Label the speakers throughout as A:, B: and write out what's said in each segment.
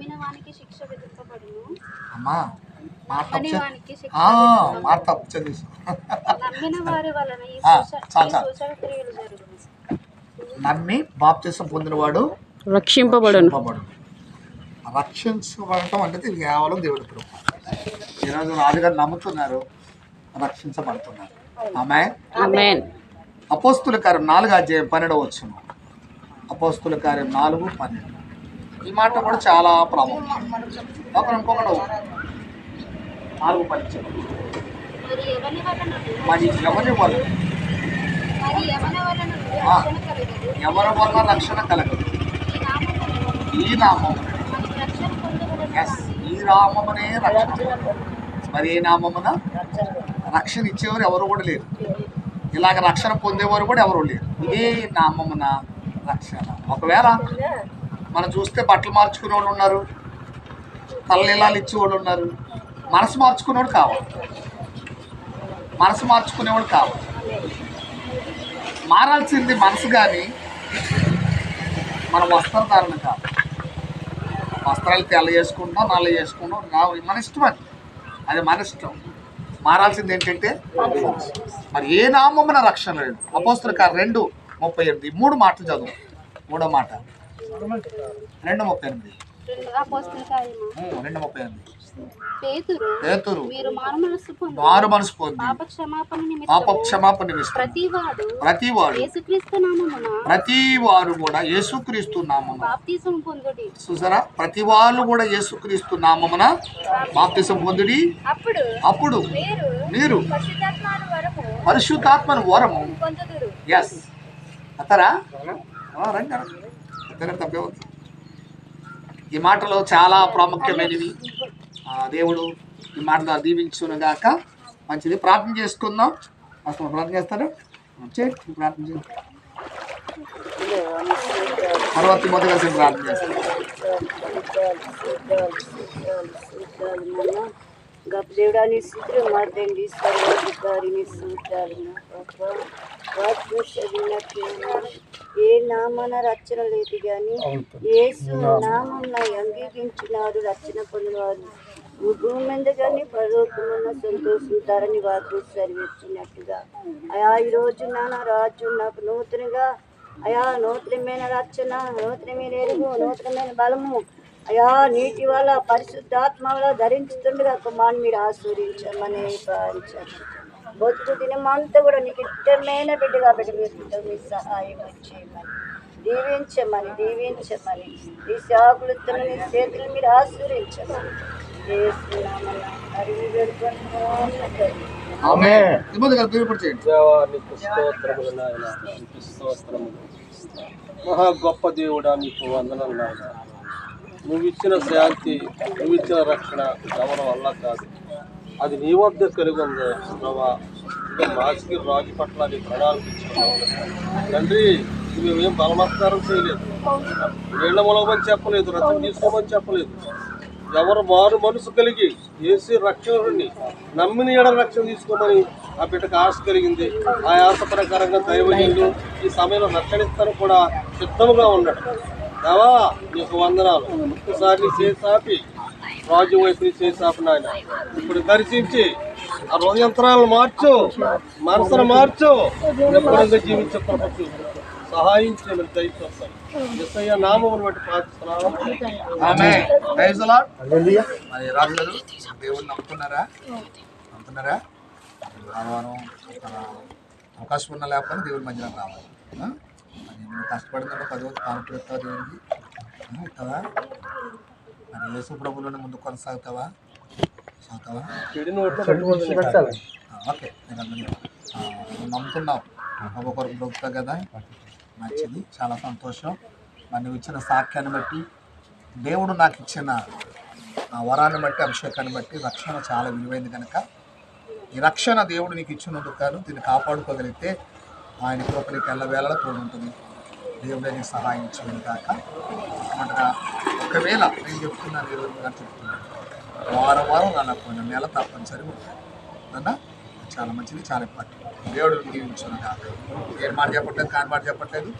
A: నమ్మిన వానికి శిక్ష విధింపబడును.
B: అమ్మా మాట తప్పు చదివేసి.
A: నమ్మిన వారి వలన ఈ క్రియలు జరుగును.
B: నమ్మి బాప్తిసం పొందినవాడు
C: రక్షింపబడును.
B: రక్షించబడటం అంటే కేవలం దేవుడి కృప. ఈరోజు రాజుగారు నమ్ముతున్నారు రక్షించబడుతున్నారు. ఆమె
C: ఆమేన్.
B: అపోస్తుల కార్యం నాలుగు అధ్యాయం పన్నెండు వచ్చును అపోస్తుల కార్యం నాలుగు పన్నెండు. ఈ మాట కూడా చాలా ప్రాబ్లం ఒకరు ఇంకొకడు నాలుగు పన్నెండు
A: మరి
B: ఎవరి వల్ల
A: వలన రక్షణ కలగదు
B: ఎవరి వల్ల రక్షణ కలగదు?
A: ఈ
B: నామం. ఎస్ ఈ నామమునే రక్షణ. మరి ఏ నామమున? రక్షణ ఇచ్చేవారు ఎవరు కూడా లేరు. ఇలాగ రక్షణ పొందేవారు కూడా ఎవరు లేరు. ఇదే నామమున రక్షణ. ఒకవేళ మనం చూస్తే బట్టలు మార్చుకునే వాళ్ళు ఉన్నారు. తలనీలాలు ఇచ్చేవాళ్ళు ఉన్నారు. మనసు మార్చుకునేవాడు కావాలి. మనసు మార్చుకునేవాడు కావాలి. మారాల్సింది మనసు కానీ మన వస్త్రధారణ కాదు. వస్త్రాలు తెల్ల చేసుకుంటాం నల్ల చేసుకుంటాం నా- మన ఇష్టం అది. అది మన ఇష్టం. మారాల్సింది ఏంటంటే మరి ఏ నామమున రక్షణ లేదు. అపోస్తుల కారు రెండు ముప్పై ఎనిమిది. మూడు మాటలు చదువు. మూడో మాట. రెండు ముప్పై ఎనిమిది.
A: రెండు
B: ముప్పై ఎనిమిది.
A: పేతురు మీరు
B: మనసు పొంది
A: పాప క్షమాపణ
B: నిమిత్తం
A: ప్రతివాడు
B: ప్రతి వాడు
A: యేసుక్రీస్తు నామమున
B: ప్రతి వారు కూడా యేసుక్రీస్తు నామమున. చూసారా? ప్రతి వాళ్ళు కూడా యేసుక్రీస్తు నామమున బాప్తిసం. పొందుడి.
A: అప్పుడు
B: అప్పుడు
A: మీరు పరిశుద్ధాత్మాను వరము
B: ఎస్ అత్తరా? ఆ, రండి రండి. తప్పే ఉంది ఈ మాటలు చాలా ప్రాముఖ్యమైనవి. ఆ, దేవుడు ఈ మాటలు దీవించునుగాక. మంచిది. ప్రార్థన చేసుకుందాం. అసలు ప్రార్థన చేస్తారు. చేయండి ప్రార్థన చేయండి తర్వాత మొదటి కలిసి ప్రార్థన చేస్తారు.
D: గబ్బేడాని చేయడానికి మార్దండి. సర్వాధికారిని ఏ నామన రచన లేదు కానీ ఏసు నామం అంగీకరించినారు రచన పొందినవారు ఈ భూమి మీద కానీ పరలోకమున్న సంతోషించారని వారు సరివెచ్చినట్టుగా అయా ఈ రోజు నాన్న రాజు నాకు నూతనగా అయా నూతనమైన రచన నూతనమైన ఎరుగు నూతనమైన బలము. అయా నీటి వల్ల పరిశుద్ధాత్మ వల్ల ధరించుతుండగా కుమారుని మీరు ఆస్వాదించమని ప్రార్థించారు బతుకు దినమంతా కూడా నీకు ఇష్టమైన బిడ్డగా పెట్టుకుంటాం మీ సహాయం చేయమని దీవించమని దీవించమని ఈ శాకులతో నీ చేతులు మీరు ఆశ్రయించమని.
E: మహా గొప్ప దేవుడా నీకు వందనాలు నాయన. నువ్వు ఇచ్చిన శాంతి నువ్వు ఇచ్చిన రక్షణ ఎవరి వల్ల కాదు. అది నీ వద్ద కలిగి ఉంది ప్రభా ఇంకా మాసికి రాజు పట్ల నీ ప్రణాళిక తండ్రి మేమేం బలమత్కారం చేయలేదు. నీళ్ళ మొలవని చెప్పలేదు రచన తీసుకోమని చెప్పలేదు. ఎవరు వారు మనసు కలిగి ఏసీ రక్షణని నమ్మిన ఎడ రక్షణ తీసుకోమని ఆ బిడ్డకు ఆశ కలిగింది. ఆ ఆశ ప్రకారంగా దైవజీలు ఈ సమయంలో రక్షణిస్తాను కూడా సిద్ధముగా ఉన్నాడు దేవా నీకు వందనాలు. ఒక్కసారి చేసాపి రాజు వైపు నీ చేసాపి నాయన ఇప్పుడు దర్శించి ఆ హృదయంతరాలను మార్చు మనసును మార్చు ఎప్పుడంగా జీవించే ప్రభు సహాయం చేయమని దయచేస్తాను ఎస్ఐ నామమును బట్టి ప్రార్థిస్తున్నాను
B: నమ్ముతున్నారా నమ్ముతున్నారా అవకాశం ఉన్నా లేకపోతే దేవుడి మధ్యలో రావాలి కష్టపడిందంటే పది రోజులు ఇస్తావా దేవుడికి ఇస్తావా మరి యేసు ప్రభులోనే ముందు కొనసాగుతావా? ఆ, ఓకే. నేను నమ్ముతున్నావు. ఒక్కొక్కరికి దొరుకుతావు కదా? మంచిది. చాలా సంతోషం. మరి నువ్వు ఇచ్చిన సాక్యాన్ని బట్టి దేవుడు నాకు ఇచ్చిన ఆ వరాన్ని బట్టి అభిషేకాన్ని బట్టి రక్షణ చాలా విలువైంది కనుక ఈ రక్షణ దేవుడు నీకు ఇచ్చినందుకు కాను దీన్ని కాపాడుకోగలిగితే ఆయన కృప నీకు ఎల్లవేళలా తోడుంటుంది. దేవుడే నీకు సహాయం చేయను కాక ఒకవేళ నేను చెప్తున్నాను ఈరోజు గారు చెప్తున్నాను. వారం వారం రాలేకపోయినా నెల తప్పనిసరి ఉంటుంది చాలా మంచిది చాలా ఇంపార్టెంట్. దేవుడు దీవించును కాక ఏ మాట చెప్పట్లేదు కాని మాట చెప్పట్లేదు.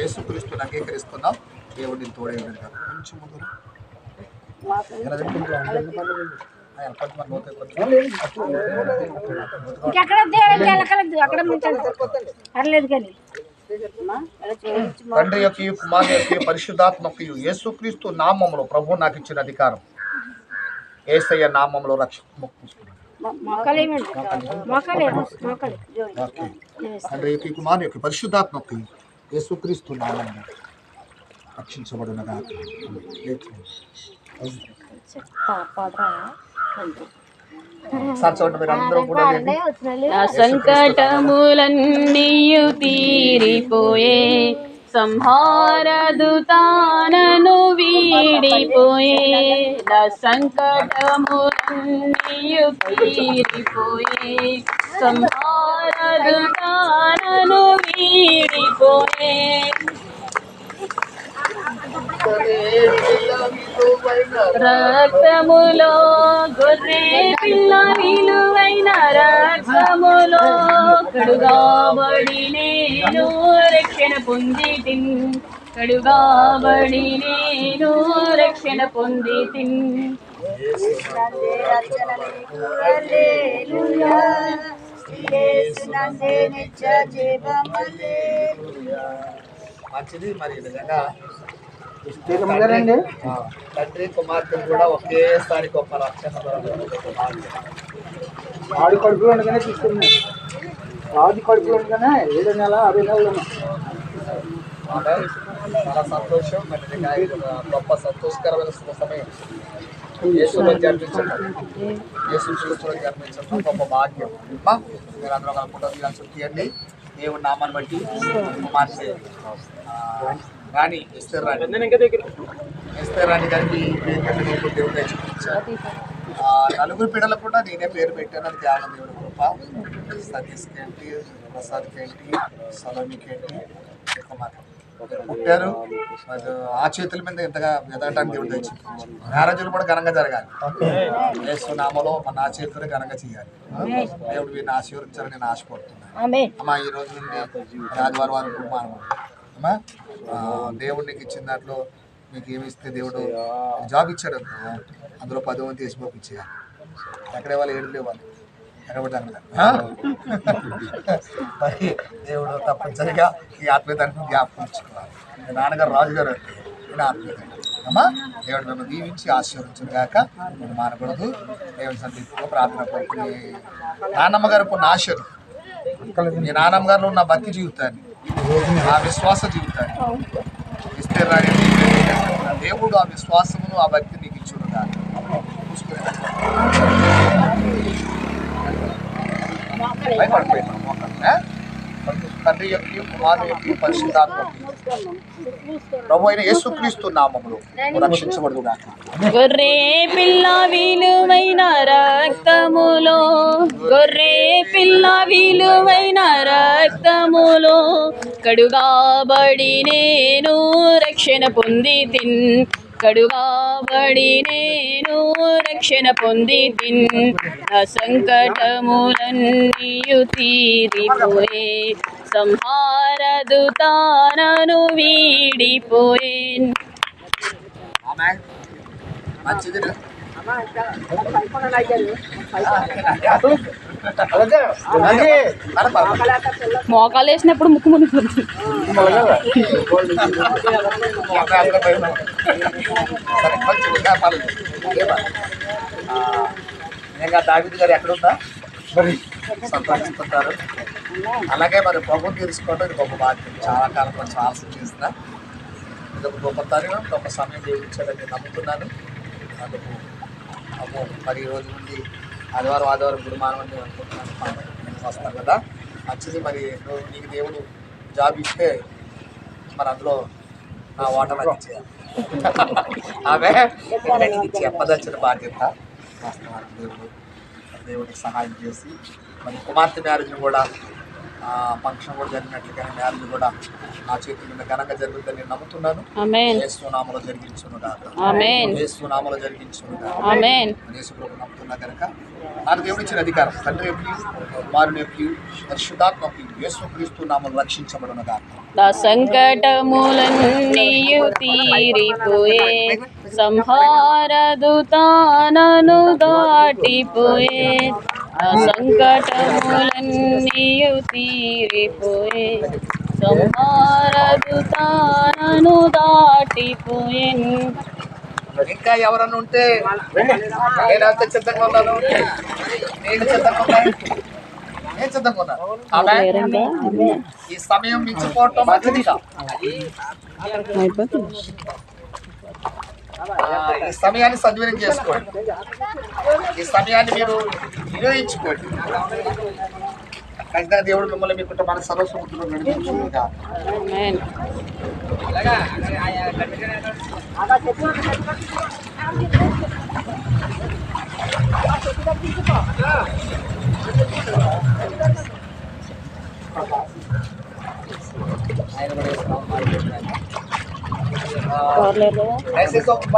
B: యేసుక్రీస్తుని అంగీకరిస్తున్నాం దేవుడు నేను తోడే కాక కొంచెం ముందు ఆయన కొంతమంది
A: అక్కడ ముంచండి పర్లేదు కానీ.
B: తండ్రి యొక్క కుమారు యొక్క పరిశుద్ధాత్మక యేసుక్రీస్తు నామములో ప్రభు నాకు ఇచ్చిన అధికారం. ఏసయ్య నామంలో రక్ష తండ్రి యొక్క కుమారు యొక్క పరిశుద్ధాత్మక యేసుక్రీస్తు నామంలో రక్షించబడినగా
C: సంకటములన్నీయు తీరిపోయే సంహారదుతానను వీడిపోయే నా సంకటములన్నీయు తీరిపోయే సంహారదుతానను వీడిపోయే రక్తములో గొర్రె పిల్ల విలువైన రక్తములో కడుగాబడి నేను రక్షణ పొంది తిన్ కడుగాబడి నేను రక్షణ పొంది తిన్
B: మంచిది మరి విధంగా తండ్రి కుమార్తె కూడా ఒకేసారి గొప్ప రక్షణ.
F: ఆడి కడుపులో ఉండగానే తీసుకున్నాను ఆది కడుపులో ఉండగానే ఏడు నెల అరవై నెలలు
B: చాలా సంతోషం మరి గొప్ప సంతోషకరమైన సమయం. యేసులో జన్మించడం యేసు క్రీస్తులో జన్మించడం గొప్ప భాగ్యం. మీరు అందరూ ఫోటో తీయాల్సి తీయండి దేవుడి నామాన్ని బట్టి కుమార్తె రాణి ఎస్తర్ రాణి. ఎస్తర్ రాణి గారికి పేరు పెట్టిన దేవుడు దయచేయించారు. ఆ నలుగురు పిల్లలకు కూడా నేనే పేరు పెట్టాను. అది కేవలం దేవుడి కృప. సతీష్కి ఏంటి ప్రసాద్కి ఏంటి సలోమికి ఏంటి కుమార్ పుట్టారు. ఆ చేతుల మీద ఇంతగా ఎదగటానికి దేవుడు తెచ్చింది మ్యారేజ్లు కూడా ఘనంగా జరగాలి. యేసు నామలో మన నా చేతులు ఘనంగా చేయాలి. దేవుడు వీరిని ఆశీర్వదించాలని నేను ఆశపడుతున్నాను. అమ్మా ఈ రోజు నుండి ఆదివారం మనం అమ్మా ఆ, దేవుడు నీకు ఇచ్చిన దాంట్లో మీకు ఏమి ఇస్తే దేవుడు జాబ్ ఇచ్చాడు అనుకో, అందులో పది మంది తీసి పంపించేయాలి ఎక్కడే వాళ్ళు ఏడు లేవాలి. ఎక్కడ? మరి దేవుడు తప్పనిసరిగా ఈ ఆత్మీయతను జ్ఞాపకం ఉంచుకోవాలి. మీ నాన్నగారు రాజుగారు అంటే ఆత్మీయత అమ్మా దేవుడు నన్ను దీవించి ఆశీర్వించును గాక నేను మానకూడదు. దేవుని సందీప్తిలో ప్రార్థన కోరుకుని నాన్నమ్మ గారు కొన్ని ఆశలు మీ నాన్నమ్మ గారిలో ఉన్న భక్తి జీవితాన్ని ఆ విశ్వాస జీవితాన్ని. ఇస్తే రాని దేవుడు ఆ విశ్వాసమును ఆ భక్తి నీకు మోకాళ్ళ. తండ్రి యొక్క కుమారు యొక్క పరిశుద్ధాత్మ. ప్రభు అయిన యేసుక్రీస్తు నామములో రక్షించబడు
C: పిల్ల విలువైన రక్తములో గొర్రె పిల్ల విలువైన రక్తములో కడుగాబడి నేను రక్షణ పొంది తిన్. కడుగాబడి నేను రక్షణ పొంది తిన్. నా సంకటములన్నీయు తీరిపోయే. సంహారదు తానను వీడిపోయేన్.
B: మంచిది.
C: మోకాలు వేసినప్పుడు ముక్కు మునిగిపోతుంది
B: ఇంకా దావిద్ గారు ఎక్కడుందా మరి. సంతోషిస్తుంటారు అలాగే మరి ప్రభు తీర్చుకోవడం ఇది గొప్ప బాధ్యత చాలా కాలం నుంచి ఆలస్యం చేసిన. ఇది ఒక గొప్ప తరుణం. గొప్ప సమయం నేను నమ్ముతున్నాను. అందుకు అమ్మో మరి రోజుల రోజు నుండి ఆదివారం ఆదివారం గురుమానం అని అనుకుంటున్నాను వస్తాను కదా. మంచిది మరి. నువ్వు నీకు దేవుడు జాబ్ ఇస్తే మరి అందులో నా వాటర్ అది చేయాలి ఆమె నీకు చెప్పదచ్చిన బాధ్యత వాస్తవానికి దేవుడు. దేవుడికి సహాయం చేసి మరి కుమార్తె మ్యారేజ్ని కూడా ఫంక్షన్ కూడా జరిగినట్లుగానే మ్యారేజ్ కూడా నా చేతుల మీద ఘనంగా జరుగుతుందని నేను నమ్ముతున్నాను. ఏసునామలో జరిగించును ఏసునామలో జరిగించును నమ్ముతున్నా కనుక నాకు దేవుడు ఇచ్చిన అధికారం తండ్రి యొక్క కుమారుని యొక్క పరిశుద్ధాత్మ యేసు క్రీస్తు నామం రక్షించబడును
C: సంకటములన్నీయు తీరిపోయే సంహారదు తానను దాటిపోయే సంకటములన్నీయు తీరిపోయే సంహారదు తానను దాటిపోయే
B: ఇంకా ఎవరన్నా ఉంటే నేనంత ఉన్నాను. నేను ఉన్నాను. నేను ఉన్నాను. ఈ సమయం మించిపోవటం మంచిది. ఈ సమయాన్ని సద్వినియోగం చేసుకోండి. ఈ సమయాన్ని మీరు వినియోగించుకోండి. ఖచ్చితంగా దేవుడు మిమ్మల్ని మీ కుటుంబాన్ని సర్వసముద్రంలో నడిపించుకుంటా
C: ఆమేన్.
B: దయచేసి ఒక